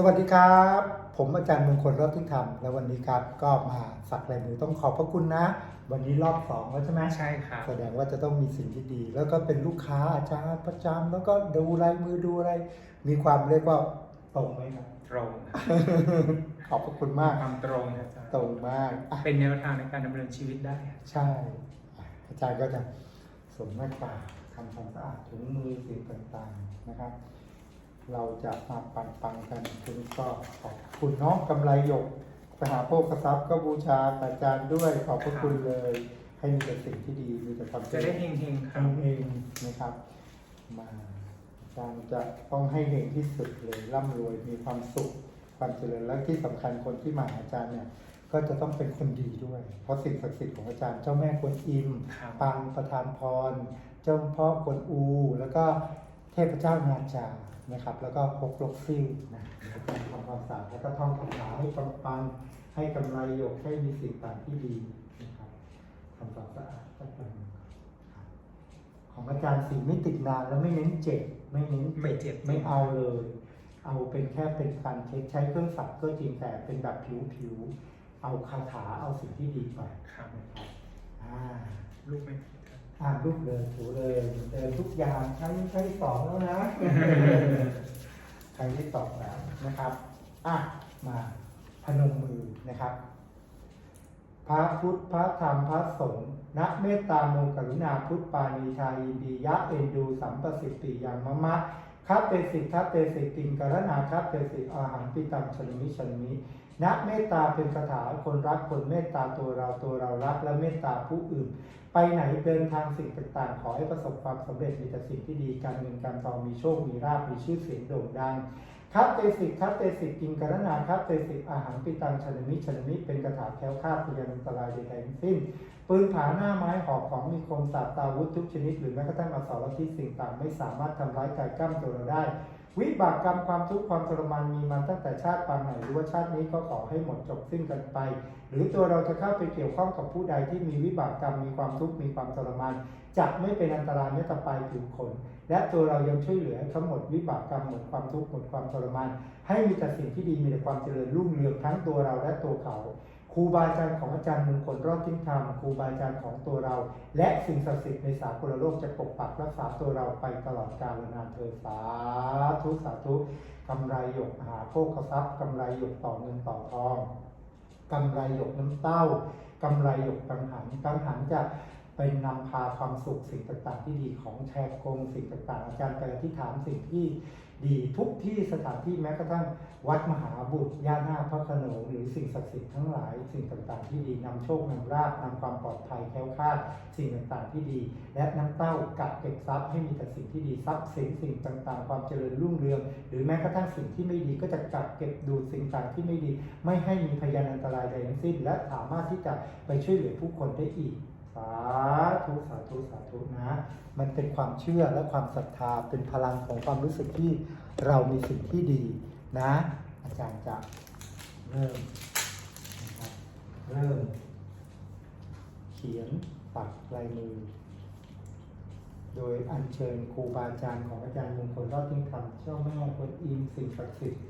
สวัสดีครับ ผมอาจารย์มงคลรอดทิ้งธรรมและวันนี้ครับก็มาสักลายมือต้องขอบพระคุณนะ วันนี้รอบสองแล้วใช่ไหมใช่ครับแสดงว่าจะต้องมีสิ่งที่ดี แล้วก็เป็นลูกค้าอาจารย์ประจำแล้วก็ดูลายมือดูอะไร มีความเรียกว่าตรงไหมครับตรงนะขอบพระคุณมากความตรงนะอาจารย์ตรงมากอะเป็นแนวทางในการดำเนินชีวิตได้ ใช่อะอาจารย์ก็จะสวมหน้ากากทำความสะอาดถุงมือสิ่งต่างๆนะครับ เราจะมาปังปังๆกันคุณก็ขอบคุณเน้องกำไรหยกไปหาโภคทรัพย์ก็บูชาอาจารย์ด้วยขอบพระคุณเลย ให้มีแต่สิ่งที่ดีมีแต่ความจะได้เฮงเฮงๆครับทำเองนะครับ มาอาจารย์จะต้องให้เฮงที่สุดเลยร่ำรวยมีความสุขความเจริญและที่สำคัญคนที่มาหาอาจารย์เนี่ยก็จะต้องเป็นคนดีด้วย เพราะสิ่งศักดิ์สิทธิ์ของอาจารย์เจ้าแม่กวนอิมครับปางประธานพร เจ้าพ่อกวนอู แล้วก็เทพเจ้านาจา นะครับ แล้วก็พกลกซิ่วนะทำความสะอาดแล้วก็ท่องคาถาให้ปังปังๆให้กำไรหยกให้มีสิ่งต่างที่ดีนะครับทำความสะอาดก็เป็นครับของอาจารย์สิ่งไม่ติดนานแล้วไม่เน้นเจ็บไม่เน้นไม่เจ็บไม่เอาเลย เอาเป็นแค่เป็นการเช็คใช้เครื่องสับก็จริงแต่เป็นแบบผิวๆเอาคาถาเอาสิ่งที่ดีไปครับนะครับอ่าลูกไหม อ่านลูกเลยถูเลยเดินทุกอย่างใช้ใช้สองแล้วนะใครที่สองแล้วนะครับอะมาพนมมือนะครับ พระพุทธพระธรรมพระสงฆ์ณเมตตามงกรุณาพุทธปานีชายินดียะเอ็นดูสัมปสิทติอย่างมะมะ คับเตสิกคับเตสิกติงกรณาคับเตสิกอาหารปิตังชนมิชนมิณเมตตาเป็นคาถาคนรักคนเมตตาตัวเราตัวเรารัก และเมตตาผู้อื่น ไปไหนเดินทางสิ่งต่างๆ ขอให้ประสบความสำเร็จมีแต่สิ่งที่ดีการเงินการทองมีโชคมีราภมีชื่อเสียงโด่งดัง คับเตสิกคับเตสิกกินกรณาคับเตสิกอาหารปิตังชนมิชนมิเป็นกระถาแค้วคาดพยันอันตรายใดๆทั้งสิ้นปืนผาหน้าไม้หอกของมีคมสาบตาวุธทุกชนิด หรือแม้กระทั่งอสรพิษสิ่งต่างไม่สามารถทำร้ายกายกล้ามตัวเราได้ วิบากกรรมความทุกข์ความทรมานมีมาตั้งแต่ชาติปางไหนหรือว่าชาตินี้ก็ขอให้หมดจบสิ้นกันไป หรือตัวเราจะเข้าไปเกี่ยวข้องกับผู้ใดที่มีวิบากกรรมมีความทุกข์มีความทรมานจะไม่เป็นอันตรายแม้แต่ปลายผิวขนและตัวเรายังช่วยเหลือให้เขาหมดวิบากกรรมหมดความทุกข์หมดความทรมานให้มีแต่สิ่งที่ดีมีแต่ความเจริญรุ่งเรืองทั้งตัวเราและตัวเขา ครูบาอาจารย์ของอาจารย์มงคลรอดทิ้งธรรมครูบาอาจารย์ของตัวเรา และสิ่งศักดิ์สิทธิ์ในสากลโลกจะปกปักรักษาตัวเราไปตลอดกาลนานเทอสาธุสาธุกำไรหยกหาโภคทรัพย์กำไรหยกต่อเงินต่อทองกำไรหยกน้ำเต้ากำไรหยกกังหันกังหันจะ เป็นนำพาความสุขสิ่งต่างๆ ที่ดีของแชร์กงสิ่งต่างๆ อาจารย์ไปอธิษฐานสิ่งที่ดีทุกที่สถานที่แม้กระทั่งวัดมหาบุตรย่าหน้าพระโขนงหรือสิ่งศักดิ์สิทธิ์ทั้งหลาย สิ่งต่างๆ ที่ดีนำโชคนำราบนำความปลอดภัยแค้วคลาดสิ่งต่างๆ ที่ดี และน้ำเต้ากัดเก็บทรัพย์ให้มีแต่สิ่งที่ดีทรัพย์สินสิ่งต่างๆ ความเจริญรุ่งเรือง หรือแม้กระทั่งสิ่งที่ไม่ดีก็จะกัดเก็บดูดสิ่งต่างที่ไม่ดี ไม่ให้มีพยานอันตรายใดทั้งสิ้น และสามารถที่จะไปช่วยเหลือผู้คนได้อีกาธุสาธุสาธุนะ มันเป็นความเชื่อและความศรัทธาเป็นพลังของความรู้สึกที่เรามีสิ่งที่ดีนะ อาจารย์จะเริ่มนะครับเริ่ม เขียนปักลายมือ โดยอัญเชิญครูบาอาจารย์ของอาจารย์มงคลรอดทิ้งคำเจ้าแม่กวนอิมสิ่งศักดิ์สิทธิ์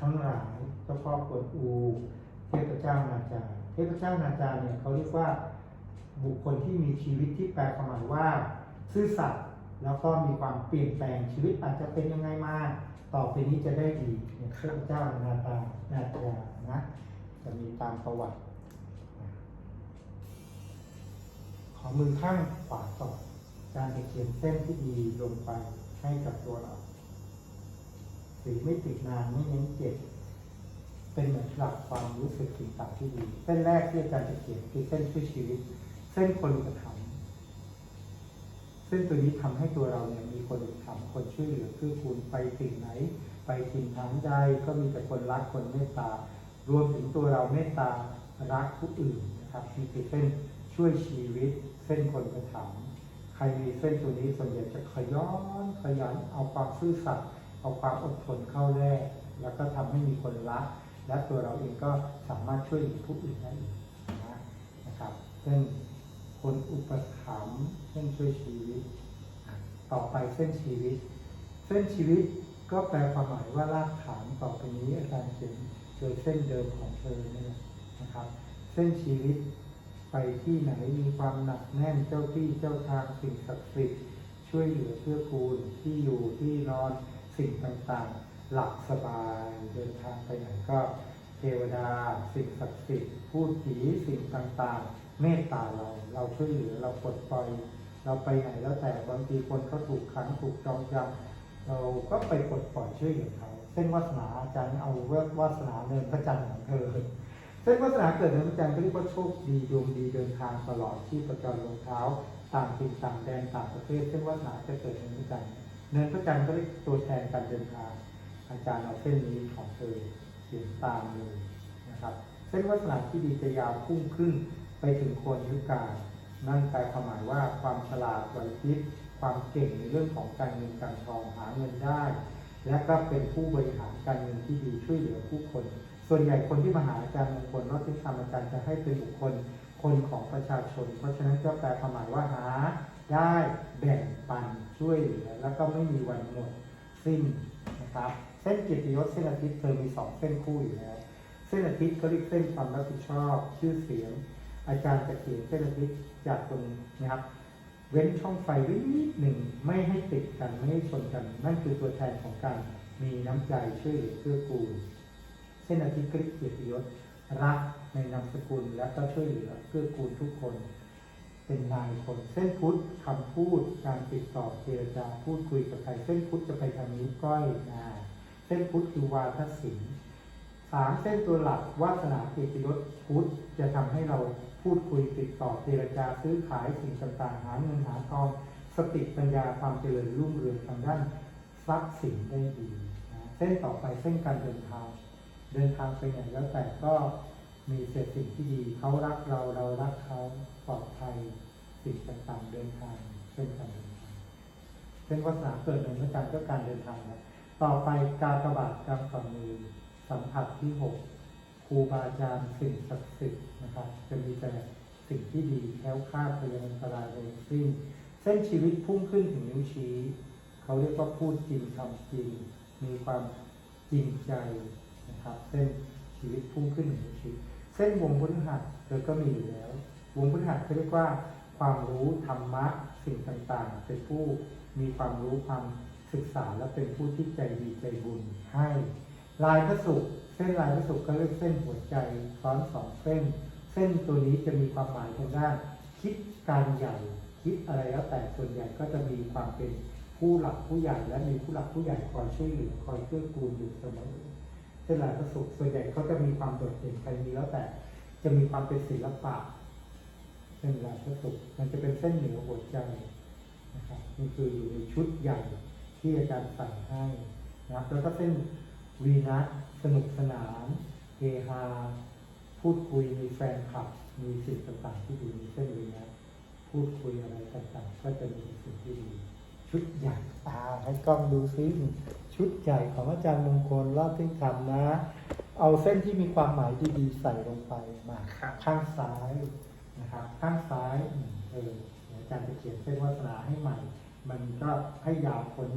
ทั้งหลายเจ้าพ่อกวนอู เทพเจ้านาจาเทพเจ้านาจาเนี่ยเขาเรียกว่า บุคคลที่มีชีวิตที่แปลความหมายว่า ซื่อสัตย์แล้วก็มีความเปลี่ยนแปลงชีวิตอาจจะเป็นยังไงมาต่อไปนี้จะได้ดีเนี่ยเทพเจ้านาตานาตานะจะมีตามประวัติขอมือข้างขวาต่อการจะเขียนเส้นที่ดีลงไปให้กับตัวเราสีไม่ติดนานไม่เน้นเจ็บเป็นเหมือนหลักความรู้สึกสิ่งต่างที่ดี เส้นแรกที่อาจารย์จะเขียนคือเส้นช่วยชีวิต เส้นคนอุปถัมภ์เส้นตัวนี้ทำให้ตัวเราเนี่ยมีคนอุปถัมภ์คนช่วยเหลือคือคุณไปสิ่งไหน ไปถิ่นฐานใดก็มีแต่คนรักคนเมตตารวมถึงตัวเราเมตตารักผู้อื่นนะครับนี่คือเส้นช่วยชีวิตเส้นคนอุปถัมใครมีเส้นตัวนี้ส่วนใหญ่จะขย้อนขยันเอาความซื่อสัตย์เอาความอดทนเข้าแรก แล้วก็ทำให้มีคนรัก และตัวเราเองก็สามารถช่วยเหลือผู้อื่นได้อีกนะนะครับเส้น คนอุปถัมภ์เส้นช่วยชีวิต ต่อไปเส้นชีวิต เส้นชีวิตก็แปลความหมายว่ารากฐานต่อไปนี้อาจารย์เขียนโดยเส้นเดิมของเธอเนี่ยนะครับ เส้นชีวิตไปที่ไหนมีความหนักแน่นเจ้าที่เจ้าทางสิ่งศักดิ์สิทธิ์ช่วยเหลือเพื่อคูณที่อยู่ที่นอนสิ่งต่างๆ หลับสบายเดินทางไปไหนก็เทวดา สิ่งศักดิ์สิทธิ์พูดผีสิ่งต่างๆ เมตตาเรา เราช่วยเหลือเราปลดปล่อย เราไปไหนแล้วแต่บางทีคนเขาถูกขังถูกจองจำเราก็ไปปลดปล่อยช่วยเหลือเขาเส้นวาสนาอาจารย์เอาวาสนาเนินพระจันทร์ของเธอเส้นวาสนาเกิดเนินพระจันทร์ก็เรียกว่าโชคดีดวงดีเดินทางตลอดที่ประจรลงเท้าต่างถิ่นต่างแดนต่างประเทศเส้นวาสนาจะเกิดเนินพระจันทร์เนินพระจันทร์ก็เรียกตัวแทนการเดินทาง อาจารย์เอาเส้นนี้ของเธอเขียนตามเลยนะครับ เส้นวาสนาที่ดีจะยาวพุ่งขึ้น ไปถึงคนยุคกานั่นแปลความหมายว่าความฉลาดไหวพริบความเก่งในเรื่องของการเงินการทองหาเงินได้ และก็เป็นผู้บริหารการเงินที่ดีช่วยเหลือผู้คน ส่วนใหญ่คนที่มาหาอาจารย์มงคลรอดที่ทำอาจารย์จะให้เป็นบุคคลคนของประชาชน เพราะฉะนั้นก็แปลความหมายว่าหาได้แบ่งปันช่วยเหลือแล้วก็ไม่มีวันหมดสิ้นนะครับเส้นเกียรติยศเส้นอาทิตย์เธอมีสองเส้นคู่อยู่แล้ว เส้นอาทิตย์เขาเรียกเส้นความรับผิดชอบ ชื่อเสียง อาจารย์จะเขียนเส้นทิตย์จากตรงนี้นะครับ เว้นช่องไฟไว้นิดหนึ่งไม่ให้ติดกันไม่ให้ชนกัน นั่นคือตัวแทนของการมีน้ำใจช่วยเหลือเกื้อกูลเส้นอาทิตย์กรียกเกียรติยศรักในนามสกุลและก็ช่วยเหลือเกื้อกูลทุกคนเป็นนายคนเส้นพุทธคำพูดการติดต่อเจรจาพูดคุยกับใครเส้นพุทธจะไปทางนิ้วก้อยนะเส้นพุทธคือวาทศิลป์ สามเส้นตัวหลักวาสนาเกียรติยศพุทธจะทำให้เราพูดคุยติดต่อเจรจาซื้อขายสิ่งต่างๆ หาเงินหาทองสติปัญญาความเจริญรุ่งเรืองทางด้านทรัพย์สินได้ดีนะเส้นต่อไปเส้นการเดินทางเดินทางไปไหนแล้วแต่ก็มีเศรษสิ่งที่ดีเขารักเราเรารักเขาปลอดภัยสิ่งต่างๆเดินทางเส้นการเดินทางเส้นวาสนาเกิดในพระจันทร์ก็การเดินทางนะต่อไปกากระบาทกำฝ่ามือ สัมผัสที่หกครูบาอาจารย์สิ่งศักดิ์สิทธิ์นะครับ จะมีแต่สิ่งที่ดีแคล้วคลาดพยันอันตรายเลยสิ้นเส้นชีวิตพุ่งขึ้นถึงนิ้วชี้ เขาเรียกว่าพูดจริงทำจริง มีความจริงใจนะครับ เส้นชีวิตพุ่งขึ้นถึงนิ้วชี้ เส้นวงพฤหัสเธอก็มีอยู่แล้ว วงพฤหัสเขาเรียกว่าความรู้ธรรมะสิ่งต่างๆ เป็นผู้มีความรู้ความศึกษาและเป็นผู้ที่ใจดีใจบุญให้ ลายพระศุกร์เส้นลายพระศุกร์ก็เรียกเส้นหัวใจซ้อนสองเส้น เส้นตัวนี้จะมีความหมายทางด้านคิดการใหญ่คิดอะไรแล้วแต่ส่วนใหญ่ก็จะมีความเป็นผู้หลักผู้ใหญ่และมีผู้หลักผู้ใหญ่คอยช่วยเหลือคอยเกื้อกูลอยู่เสมอเส้นลายพระศุกร์ส่วนใหญ่เขาจะมีความโดดเด่นใครมีแล้วแต่จะมีความเป็นศิลปะเส้นลายพระศุกร์มันจะเป็นเส้นเหนือหัวใจนะครับนี่คืออยู่ในชุดใหญ่ที่อาจารย์ใส่ให้นะครับแล้วก็เส้น วีนัสสนุกสนานเฮฮา พูดคุยมีแฟนคลับ มีสิ่งต่างๆที่ดีมีเส้นวีนัสพูดคุยอะไรต่างๆ ก็จะมีสิ่งที่ดี ชุดใหญ่ตาให้กล้องดูซิชุดใหญ่ของอาจารย์มงคลรอบที่ทำนะ เอาเส้นที่มีความหมายดีๆ ใส่ลงไปมาครับข้างซ้ายนะครับข้างซ้ายอืมเออเดี๋ยวอาจารย์จะเขียนเส้นวาสนาให้ใหม่ มันก็ให้ยาวพ้น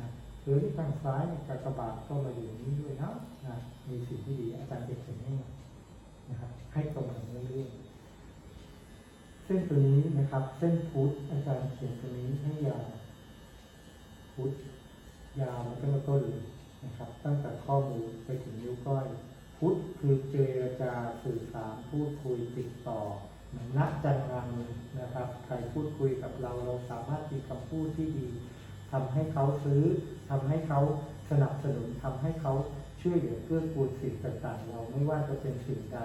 นะ หรือที่ข้างซ้ายเนี่ยกากบาทก็มาอยู่นี้ด้วยนะนะมีสิ่งที่ดีอาจารย์เขียนให้ใหม่นะครับให้ตรงกันเรื่อยๆเส้นตัวนี้นะครับ เส้นพุทธอาจารย์เขียนตัวนี้ให้ยาวพุทธยาวมันก็มาต้นเลยนะครับ ตั้งแต่ข้อมือไปถึงนิ้วก้อย พุทธคือเจรจาสื่อสารพูดคุยติดต่อมือนนักจันงันนะครับ ใครพูดคุยกับเราเราสามารถมีคำพูดที่ดี ทำให้เขาซื้อทำให้เขาสนับสนุนทำให้เขาช่วยเหลือเกื้อกูลสิ่งต่างๆ เราไม่ว่าจะเป็นสิ่งใด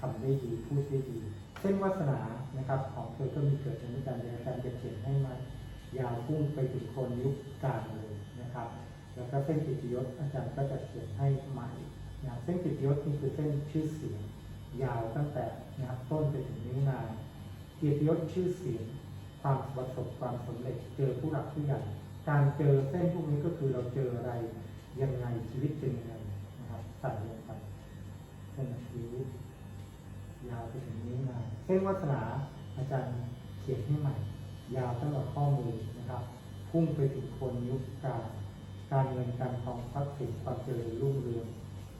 ทำได้ดีพูดได้ดีเส้นวาสนานะครับของเธอก็มีเกิดในการเรียนการเขียนให้มันยาวพุ่งไปถึงคนยุคกลางเลยนะครับ แล้วก็เส้นกิตยศอาจารย์ก็จะเขียนให้ใหม่นะเส้นกิตยศนี่คือเส้นชื่อเสียง ยาวตั้งแต่นะครับต้นไปถึงนิ้วนางเกียรติยศชื่อเสียง ความประสบความสำเร็จ เจอผู้หลักผู้ใหญ่ การเจอเส้นพวกนี้ก็คือเราเจออะไรยังไงชีวิตเป็นยังไงนะครับใส่ลงไปเส้นชีวิตยาวไปถึงนิ้วนางเส้นวาสนาอาจารย์เขียนให้ใหม่ ยาวตั้งแต่ข้อมือนะครับ พุ่งไปถึงคนนิ้วกลางการเงินการทองทรัพย์สินความเจริญรุ่งเรือง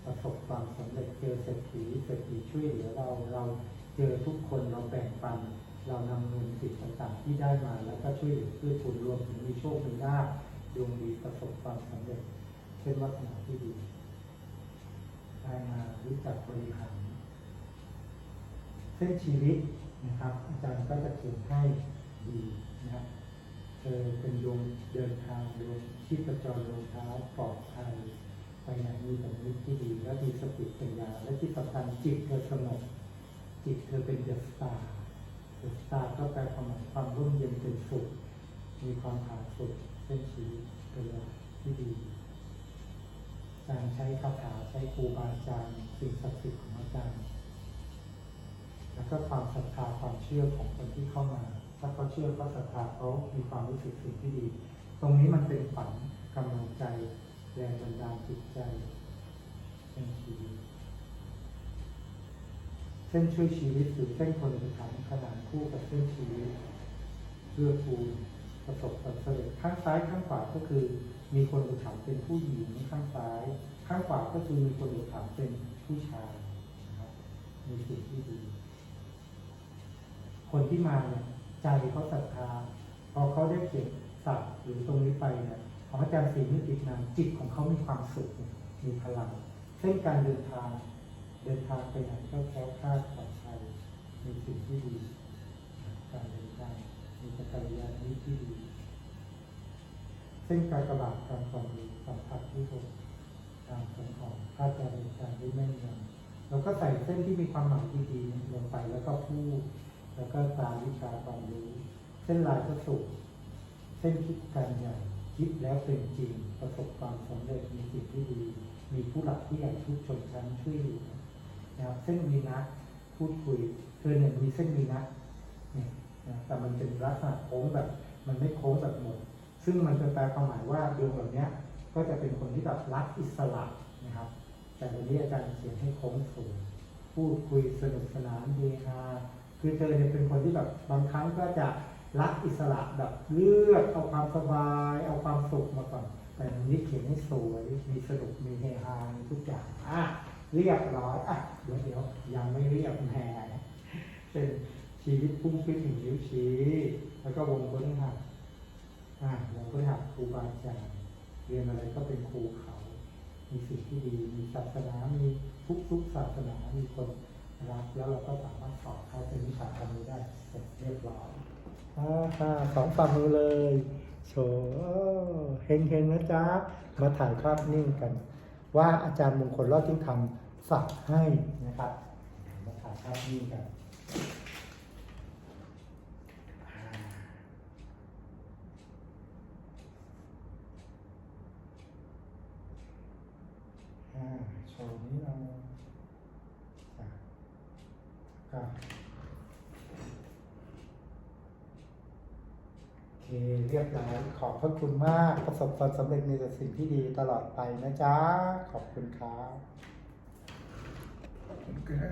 ประสบความสำเร็จเจอเศรษฐีเศรษฐีช่วยเหลือเราเราเจอทุกคนเราแบ่งปัน เรานำเงินสิ่งต่างๆ ที่ได้มา แล้วก็ช่วยเหลือเพื่อคุณรวมถึงมีโชคมีลาภดวงดีประสบความสำเร็จเป็นวัฒนาที่ดีได้มารู้จักบริหารเส้นชีวิตนะครับ อาจารย์ก็จะเขียนให้ดีนะครับเธอเป็นดวงเดินทางดวงชีพจรรองเท้าปลอดภัยไปไหนมีแต่มิตที่ดี และมีสติปัญญา และที่สำคัญจิตเธอสงบจิตเธอเป็นเดอะสตาร์ เดอะสตาก็แปลความหมายความร่มเย็นเป็นสุข มีความผาสุกเส้นชีวิตเป็นที่ดี การใช้คาถาใช้ครูบาอาจารย์สิ่งศักดิ์สิทธิ์ของอาจารย์ แล้วก็ความศรัทธาความเชื่อของคนที่เข้ามา ถ้าเขาเชื่อเขาศรัทธาเขามีความรู้สึกสิ่งที่ดี ตรงนี้มันเป็นฝันกำลังใจแรงบันดาลจิตใจ เส้นช่วยชีวิตหรือเส้นคนอุปถัมภ์ขนานคู่กับเส้นชีวิตเพื่อคูณประสบความสำเร็จข้างซ้ายข้างขวาก็คือ มีคนอุปถัมภ์เป็นผู้หญิงข้างซ้าย ข้างขวาก็คือมีคนอุปถัมภ์เป็นผู้ชายนะครับมีสิ่งที่ดี คนที่มาเนี่ยใจเขาศรัทธาพอเขาได้เก็บสัตว์หรือตรงนี้ไปเนี่ยของอาจารย์ศรีนิตินามจิตของเขามีความสุขมีพลัง เส้นการเดินทาง ดินทางไปไหนก็แคล้วคลาดปลอดภัยมีสิ่งที่ดี การเดินทางมีจักรยานมิตรที่ดีเส้นการกระบาดการความรู้สัมผัสที่ผมการสังของคาดการณ์การได้แม่นยำเราก็ใส่เส้นที่มีความหมายดีๆลงไปแล้วก็พูดแล้วก็ตามวิชาความรู้เส้นลายพระสุขเส้นคิดการใหญ่คิดแล้วเป็นจริงประสบความสำเร็จมีสิ่งที่ดี มีผู้หลักผู้ใหญ่ทุกชนชั้นช่วยเหลือ นะครับเส้นวีนัสพูดคุยเธอเนี่ยมีเส้นวีนัสเนี่ยนะแต่มันเป็นลักษณะโค้งแบบ มันไม่โค้งแบบหมด ซึ่งมันจะแปลความหมายว่าดวงแบบเนี้ยก็จะเป็นคนที่แบบรักอิสระนะครับ แต่วันนี้อาจารย์เขียนให้โค้งสูงพูดคุยสนุกสนานเฮฮาคือเธอเนี่ยเป็นคนที่แบบบางครั้งก็จะรักอิสระแบบเลือกเอาความสบาย เอาความสุขมาก่อนแต่วันนี้เขียนให้สวยมีสนุกมีเฮฮามีทุกอย่างอะ เรียบร้อยอะเดี๋ยวเดี๋ยวยังไม่เรียบแหมเป็นชีวิตพุ่งขึ้นถึงนิ้วชี้ แล้วก็วงค้นหักอะวงค้นหักครูบาอาจารย์เรียนอะไรก็เป็นครูเขา มีสิ่งที่ดี มีศาสนา มีทุกทุกศาสนา มีคนรักแล้วเราก็สามารถสอบเข้าเป็นวิชาความรู้ได้เสร็จเรียบร้อยอ่าค่ะสองฝ่ามือเลยโชว์เฮงนะจ๊ะ มาถ่ายภาพนิ่งกัน ว่าอาจารย์มงคลรอดทิ้งทำสักให้นะครับมาถ่ายภาพนี่กันอ่าโชว์นี้เราอะก็โอ เคเรียบร้อยขอบพระคุณมาก ประสบความสำเร็จในแต่สิ่งที่ดีตลอดไปนะจ๊ะ ขอบคุณครับ